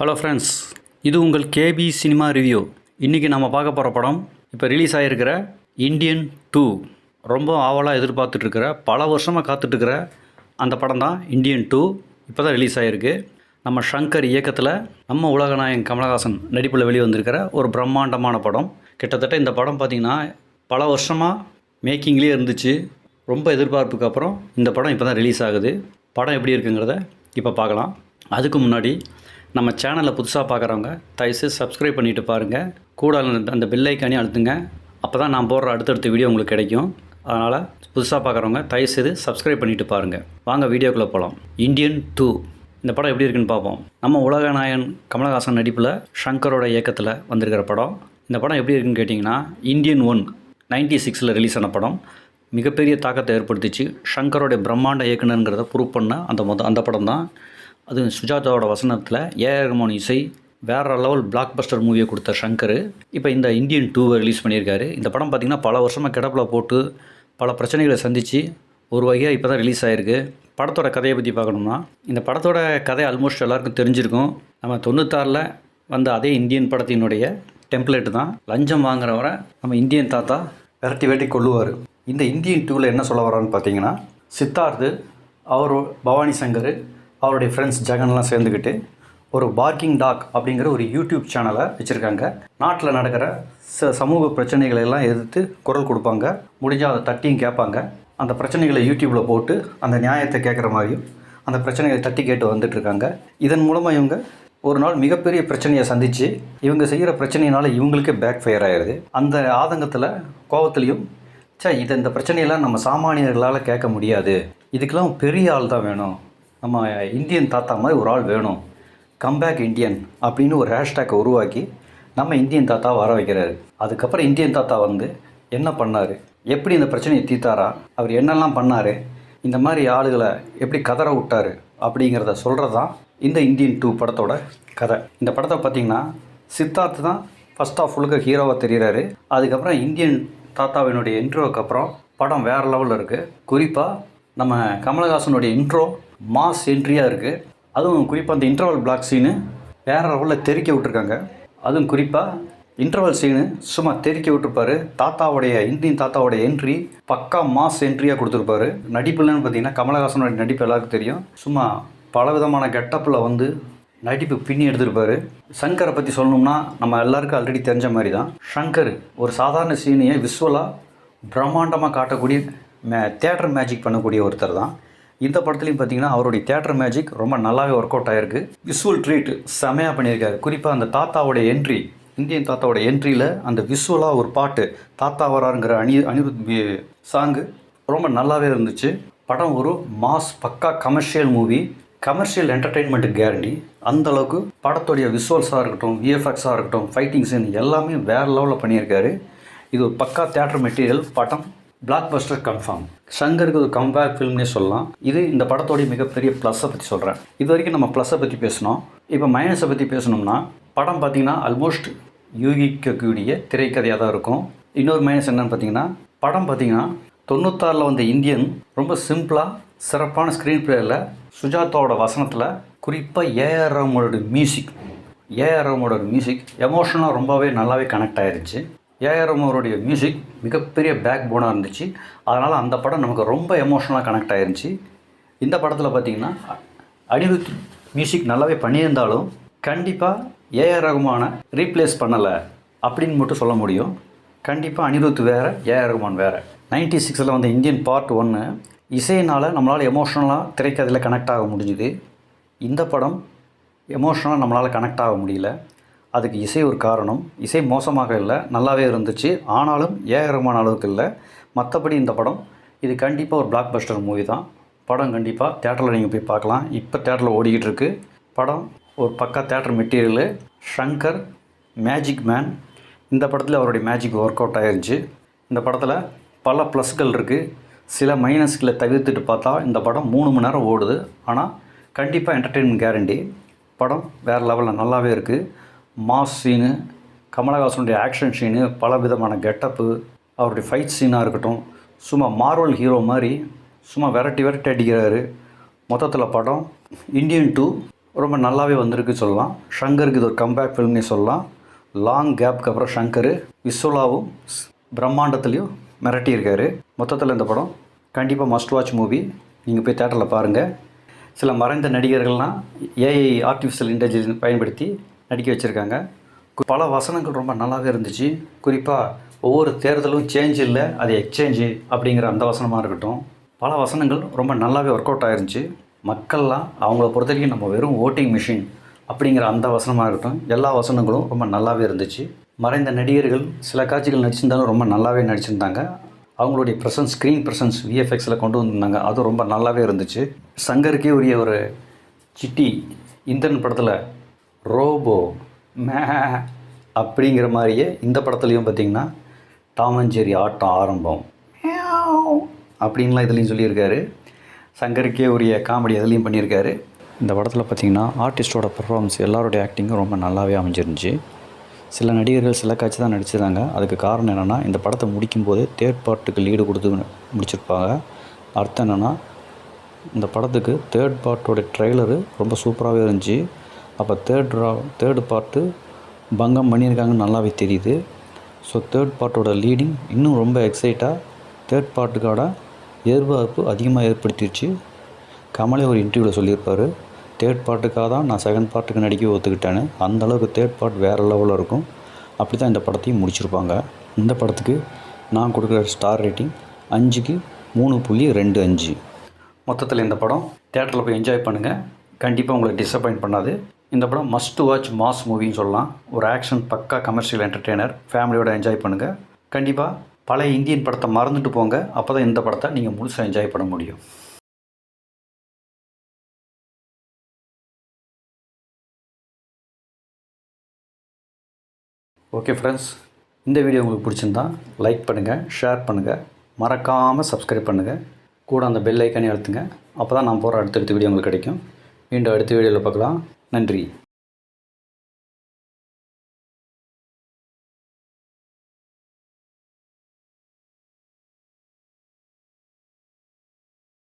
Hello friends இது உங்கள் KP cinema review இன்றைக்கி நம்ம பார்க்க போகிற படம் இப்போ ரிலீஸ் ஆகிருக்கிற இந்தியன் டூ ரொம்ப ஆவலாக எதிர்பார்த்துட்ருக்கிற பல வருஷமாக காத்துட்ருக்கிற அந்த படம் தான் இந்தியன் டூ இப்போ தான் ரிலீஸ் ஆகிருக்கு நம்ம ஷங்கர் இயக்கத்தில் நம்ம உலகநாயகன் கமலஹாசன் நடிப்பில் வெளிவந்திருக்கிற ஒரு பிரம்மாண்டமான படம். கிட்டத்தட்ட இந்த படம் பார்த்திங்கன்னா பல வருஷமாக மேக்கிங்லேயே இருந்துச்சு. ரொம்ப எதிர்பார்ப்புக்கு அப்புறம் இந்த படம் இப்போ தான் ரிலீஸ் ஆகுது. படம் எப்படி இருக்குங்கிறத இப்போ பார்க்கலாம். அதுக்கு முன்னாடி நம்ம சேனலை புதுசாக பார்க்குறவங்க தயவுசெய்து சப்ஸ்கிரைப் பண்ணிட்டு பாருங்கள் கூட அந்த- அந்த பெல் அழுத்துங்க. அப்போ தான் நான் போடுற அடுத்தடுத்த வீடியோ உங்களுக்கு கிடைக்கும். அதனால் புதுசாக பார்க்குறவங்க தயவுசெய்து சப்ஸ்கிரைப் பண்ணிட்டு பாருங்கள் வாங்க வீடியோக்குள்ளே போகலாம் இந்தியன் டூ இந்த படம் எப்படி இருக்குன்னு பார்ப்போம் நம்ம உலகநாயன் கமலஹாசன் நடிப்பில் ஷங்கரோட இயக்கத்தில் வந்திருக்கிற படம். இந்த படம் எப்படி இருக்குன்னு கேட்டிங்கன்னா இந்தியன் ஒன் நைன்டி சிக்ஸில் ரிலீஸ் ஆன படம். மிகப்பெரிய தாக்கத்தை ஏற்படுத்திச்சு. ஷங்கரோடைய பிரம்மாண்ட இயக்குனருங்கிறத ப்ரூவ் பண்ண அந்த மொத அந்த படம் தான் அது சுஜாதாவோட வசனத்தில் ஏஆர் ரஹ்மான் இசை வேற லெவல் பிளாக் பஸ்டர் மூவியை கொடுத்த ஷங்கர் இப்போ இந்த இந்தியன் டூவை ரிலீஸ் பண்ணியிருக்காரு. இந்த படம் பார்த்திங்கன்னா பல வருஷமாக கிடப்பில் போட்டு பல பிரச்சனைகளை சந்தித்து ஒரு வகையாக இப்போ தான் ரிலீஸ் ஆகிருக்கு படத்தோட கதையை பற்றி பார்க்கணும்னா இந்த படத்தோட கதை ஆல்மோஸ்ட் எல்லாருக்கும் தெரிஞ்சிருக்கும். நம்ம தொண்ணூத்தாறில் வந்த அதே இந்தியன் படத்தினுடைய டெம்ப்ளேட் தான். லஞ்சம் வாங்குறவரை நம்ம இந்தியன் தாத்தா விரட்டி வேட்டி கொள்ளுவார் இந்த இந்தியன் டூவில் என்ன சொல்ல வரான்னு பார்த்தீங்கன்னா சித்தார்த்து அவர் பவானி சங்கர் அவருடைய ஃப்ரெண்ட்ஸ் ஜெகன்லாம் சேர்ந்துக்கிட்டு ஒரு பார்க்கிங் டாக் அப்படிங்கிற ஒரு யூடியூப் சேனலை வச்சுருக்காங்க. நாட்டில் நடக்கிற ச சமூக பிரச்சனைகளை எல்லாம் எதிர்த்து குரல் கொடுப்பாங்க. முடிஞ்சால் அதை தட்டியும் கேட்பாங்க. அந்த பிரச்சனைகளை யூடியூப்பில் போட்டு அந்த நியாயத்தை கேட்குற மாதிரியும் அந்த பிரச்சனைகளை தட்டி கேட்டு வந்துட்டுருக்காங்க இதன் மூலமாக இவங்க ஒரு நாள் மிகப்பெரிய பிரச்சனையை சந்தித்து இவங்க செய்கிற பிரச்சனையினால இவங்களுக்கே பேக் ஃபயர் ஆயிடுது. அந்த ஆதங்கத்தில் கோவத்துலேயும் சே இது இந்த பிரச்சனையெல்லாம் நம்ம சாமானியர்களால் கேட்க முடியாது. இதுக்கெல்லாம் பெரிய ஆள் தான் வேணும். நம்ம இந்தியன் தாத்தா மாதிரி ஒரு ஆள் வேணும். கம்பேக் இந்தியன் அப்படின்னு ஒரு ஹேஷ்டேக்கை உருவாக்கி நம்ம இந்தியன் தாத்தா வர வைக்கிறாரு. அதுக்கப்புறம் இந்தியன் தாத்தா வந்து என்ன பண்ணார்? எப்படி இந்த பிரச்சனையை தீர்த்தாரா? அவர் என்னெல்லாம் பண்ணார்? இந்த மாதிரி ஆளுகளை எப்படி கதற விட்டார்? அப்படிங்கிறத சொல்கிறது தான் இந்த இந்தியன் டூ படத்தோட கதை. இந்த படத்தை பார்த்தீங்கன்னா சித்தார்த் தான் ஃபஸ்ட் ஆஃப் ஃபுல்லுக்கு ஹீரோவாக தெரிகிறாரு அதுக்கப்புறம் இந்தியன் தாத்தாவினுடைய இன்ட்ரோவுக்கு அப்புறம் படம் வேறு லெவலில் இருக்குது குறிப்பாக நம்ம கமலஹாசனுடைய இன்ட்ரோ மாஸ் என்ட்ரியாக இருக்குது அதுவும் குறிப்பாக அந்த இன்டர்வல் பிளாக் சீனு வேறு லெவலில் தெறிக்க விட்டுருக்காங்க. அதுவும் குறிப்பாக இன்டர்வல் சீனு சும்மா தெறிக்க விட்டுருப்பாரு. தாத்தாவுடைய இந்தியன் தாத்தாவுடைய என்ட்ரி பக்கா மாஸ் என்ட்ரியாக கொடுத்துருப்பாரு. நடிப்புலன்னு பார்த்தீங்கன்னா கமலஹாசனுடைய நடிப்பு எல்லாருக்கும் தெரியும். சும்மா பலவிதமான கெட்டப்பில் வந்து நடிப்பு பின்னி எடுத்திருப்பாரு. சங்கரை பற்றி சொல்லணும்னா நம்ம எல்லாருக்கும் ஆல்ரெடி தெரிஞ்ச மாதிரி தான் ஷங்கர் ஒரு சாதாரண சீனையை விஸ்வலாக பிரம்மாண்டமாக காட்டக்கூடிய மே தேட்டர் மேஜிக் பண்ணக்கூடிய ஒருத்தர் தான் இந்த படத்துலையும் பார்த்தீங்கன்னா அவருடைய தேட்டர் மேஜிக் ரொம்ப நல்லாவே ஒர்க் அவுட் ஆயிருக்கு. விஷுவல் ட்ரீட் செமையாக பண்ணியிருக்காரு. குறிப்பாக அந்த தாத்தாவோட என்ட்ரி இந்தியன் தாத்தாவோட என்ட்ரியில் அந்த விஷுவலாக ஒரு பாட்டு தாத்தா வராருங்கிற அணி அனிருத் சாங்கு ரொம்ப நல்லாவே இருந்துச்சு. படம் ஒரு மாஸ் பக்கா commercial movie commercial entertainment guarantee அந்த அளவுக்கு படத்துடைய விஷுவல்ஸாக இருக்கட்டும் விஎஃப்எக்ஸாக இருக்கட்டும் ஃபைட்டிங் சீன் எல்லாமே வேறு லெவலில் பண்ணியிருக்காரு. இது ஒரு பக்கா தேட்டர் மெட்டீரியல் படம். பிளாக் பஸ்டர் கன்ஃபார்ம் ஷங்கருக்கு ஒரு கம்பேக் ஃபில்ம்னே சொல்லலாம். இது இந்த படத்தோடைய மிகப்பெரிய ப்ளஸ்ஸை பற்றி சொல்கிறேன் இது வரைக்கும் நம்ம ப்ளஸ்ஸை பற்றி பேசணும் இப்போ மைனஸை பற்றி பேசணும்னா படம் பார்த்திங்கன்னா ஆல்மோஸ்ட் யூகிக்கக்கூடிய திரைக்கதையாக தான் இருக்கும். இன்னொரு மைனஸ் என்னென்னு பார்த்தீங்கன்னா படம் பார்த்தீங்கன்னா தொண்ணூத்தாறில் வந்த இந்தியன் ரொம்ப சிம்பிளாக சிறப்பான ஸ்க்ரீன் பிளேயில் சுஜாதாவோட வசனத்தில் குறிப்பாக ஏஆர் ரஹ்மானோட மியூசிக் ஏஆர் ரஹ்மானோட மியூசிக் எமோஷனாக ரொம்பவே நல்லாவே கனெக்ட் ஆயிருச்சு. ஏஆர் அவருடைய மியூசிக் மிகப்பெரிய பேக் போனாக இருந்துச்சு. அதனால் அந்த படம் நமக்கு ரொம்ப எமோஷனலாக கனெக்ட் ஆயிருந்துச்சு. இந்த படத்தில் பார்த்தீங்கன்னா அனிருத் மியூசிக் நல்லாவே பண்ணியிருந்தாலும் கண்டிப்பாக ஏஆர் ரகுமானை ரீப்ளேஸ் பண்ணலை அப்படின்னு மட்டும் சொல்ல முடியும். கண்டிப்பாக அனிருத் வேறு ஏஆர் ரகுமான் வேறு. நைன்டி சிக்ஸில் வந்த இந்தியன் பார்ட் ஒன்று இசையினால் நம்மளால் எமோஷ்னலாக திரைக்கதையில் கனெக்ட் ஆக முடிஞ்சுது. இந்த படம் எமோஷனலாக நம்மளால் கனெக்ட் ஆக முடியல. அதுக்கு இசை ஒரு காரணம். இசை மோசமாக இல்லை நல்லாவே இருந்துச்சு. ஆனாலும் ஏகரமான அளவுக்கு இல்லை. மற்றபடி இந்த படம் இது கண்டிப்பாக ஒரு பிளாக் பஸ்டர் மூவி தான். படம் கண்டிப்பாக தேட்டரில் நீங்கள் போய் பார்க்கலாம். இப்போ தேட்டரில் ஓடிக்கிட்டு இருக்கு. படம் ஒரு பக்கா theatre material Shankar magic man இந்த படத்தில் அவருடைய மேஜிக் ஒர்க் அவுட் ஆயிருச்சு. இந்த படத்தில் பல ப்ளஸ்கள் இருக்குது சில மைனஸ்களை தவிர்த்துட்டு பார்த்தா இந்த படம் மூணு மணி நேரம் ஓடுது. ஆனால் கண்டிப்பாக என்டர்டெயின்மெண்ட் கேரண்டி படம் வேறு லெவலில் நல்லாவே இருக்குது மாஸ் சீனு கமலஹாசனுடைய ஆக்ஷன் சீனு பல விதமான கெட்டப்பு அவருடைய ஃபைட் சீனாக இருக்கட்டும் சும்மா மார்வல் ஹீரோ மாதிரி சும்மா வெரைட்டி வெரைட்டி அடிக்கிறாரு. மொத்தத்தில் படம் இந்தியன் டூ ரொம்ப நல்லாவே வந்திருக்கு சொல்லலாம். ஷங்கருக்கு இது ஒரு கம்பேக் ஃபில்ம்னே சொல்லலாம். லாங் கேப்க்கு அப்புறம் ஷங்கர் விஸ்வலாவும் ஸ்- பிரம்மாண்டத்துலேயும் மிரட்டியிருக்காரு மொத்தத்தில் இந்த படம் கண்டிப்பாக மஸ்ட் வாட்ச் மூவி நீங்கள் போய் தேட்டரில் பாருங்கள் சில மறைந்த நடிகர்கள்லாம் ஏஐ ஆர்டிஃபிஷியல் இன்டெலிஜென்ஸ் பயன்படுத்தி நடிக்க வச்சுருக்காங்க. பல வசனங்கள் ரொம்ப நல்லாவே இருந்துச்சு. குறிப்பாக ஒவ்வொரு தேர்தலும் சேஞ்ச் இல்லை அது எக்ஸ்சேஞ்சு அப்படிங்கிற அந்த வசனமாக இருக்கட்டும். பல வசனங்கள் ரொம்ப நல்லாவே ஒர்க் அவுட் ஆயிருந்துச்சு. மக்கள்லாம் அவங்கள பொறுத்த வரைக்கும் நம்ம வெறும் ஓட்டிங் மிஷின் அப்படிங்கிற அந்த வசனமாக இருக்கட்டும். எல்லா வசனங்களும் ரொம்ப நல்லாவே இருந்துச்சு. மறைந்த நடிகர்கள் சில காட்சிகள் நடிச்சிருந்தாலும் ரொம்ப நல்லாவே நடிச்சிருந்தாங்க. அவங்களுடைய ப்ரெசன்ஸ் ஸ்க்ரீன் ப்ரெசன்ஸ் விஎஃப்எக்ஸில் கொண்டு வந்திருந்தாங்க. அதுவும் ரொம்ப நல்லாவே இருந்துச்சு. சங்கருக்கே உரிய ஒரு சிட்டி இந்திரன் படத்தில் ரோபோ. மே அப்படிங்கிற மாதிரியே இந்த படத்துலையும் பார்த்தீங்கன்னா டாம் அண்ட் ஜெர்ரி ஆட்டம் ஆரம்பம். அப்படின்லாம் இதுலேயும் சொல்லியிருக்காரு. சங்கருக்கே உரிய காமெடி அதுலேயும் பண்ணியிருக்காரு. இந்த படத்தில் பார்த்தீங்கன்னா ஆர்டிஸ்டோட பெர்ஃபார்மன்ஸ் எல்லாருடைய ஆக்டிங்கும் ரொம்ப நல்லாவே அமைஞ்சிருந்துச்சு. சில நடிகர்கள் சில காட்சி தான் நடிச்சிருந்தாங்க. அதுக்கு காரணம் என்னென்னா இந்த படத்தை முடிக்கும்போது தேர்ட் பார்ட்டுக்கு லீடு கொடுத்து முடிச்சிருப்பாங்க. அர்த்தம் என்னென்னா இந்த படத்துக்கு தேர்ட் பார்ட்டோட ட்ரெய்லரு ரொம்ப சூப்பராகவே இருந்துச்சு. அப்போ தேர்ட் ரா தேர்டு பார்ட்டு பங்கம் பண்ணியிருக்காங்கன்னு நல்லாவே தெரியுது. ஸோ தேர்ட் பார்ட்டோட லீடிங் இன்னும் ரொம்ப எக்ஸைட்டாக தேர்ட் பார்ட்டுக்கான எதிர்பார்ப்பு அதிகமாக ஏற்படுத்திடுச்சு கமலே ஒரு இன்டர்வியூவில் சொல்லியிருப்பார். தேர்ட் பார்ட்டுக்காக தான் நான் செகண்ட் பார்ட்டுக்கு நடிக்க ஒத்துக்கிட்டேன்னு. அந்த அளவுக்கு தேர்ட் பார்ட் வேறு லெவலில் இருக்கும். அப்படி தான் இந்த படத்தையும் முடிச்சிருப்பாங்க. இந்த படத்துக்கு நான் கொடுக்குற ஸ்டார் ரேட்டிங் அஞ்சுக்கு மூணு புள்ளி ரெண்டு அஞ்சு. மொத்தத்தில் இந்த படம் தேட்டரில் போய் என்ஜாய் பண்ணுங்கள் கண்டிப்பாக உங்களை டிசப்பாயின்ட் பண்ணாது. இந்த படம் மஸ்ட் வாட்ச் மாஸ் மூவின்னு சொல்லலாம். ஒரு ஆக்ஷன் பக்கா கமர்ஷியல் என்டர்டெய்னர் ஃபேமிலியோட என்ஜாய் பண்ணுங்கள் கண்டிப்பாக பழைய இந்தியன் படத்தை மறந்துட்டு போங்க. அப்போ தான் இந்த படத்தை நீங்கள் முழுசாக என்ஜாய் பண்ண முடியும். ஓகே ஃப்ரெண்ட்ஸ் இந்த வீடியோ உங்களுக்கு பிடிச்சிருந்தா லைக் பண்ணுங்கள் ஷேர் பண்ணுங்கள் மறக்காமல் சப்ஸ்கிரைப் பண்ணுங்கள் கூட அந்த பெல் ஐக்கானே அழுத்துங்க. அப்போ தான் நான் போகிற அடுத்தடுத்த வீடியோ உங்களுக்கு கிடைக்கும். மீண்டும் அடுத்த வீடியோவில் பார்க்கலாம். நன்றி.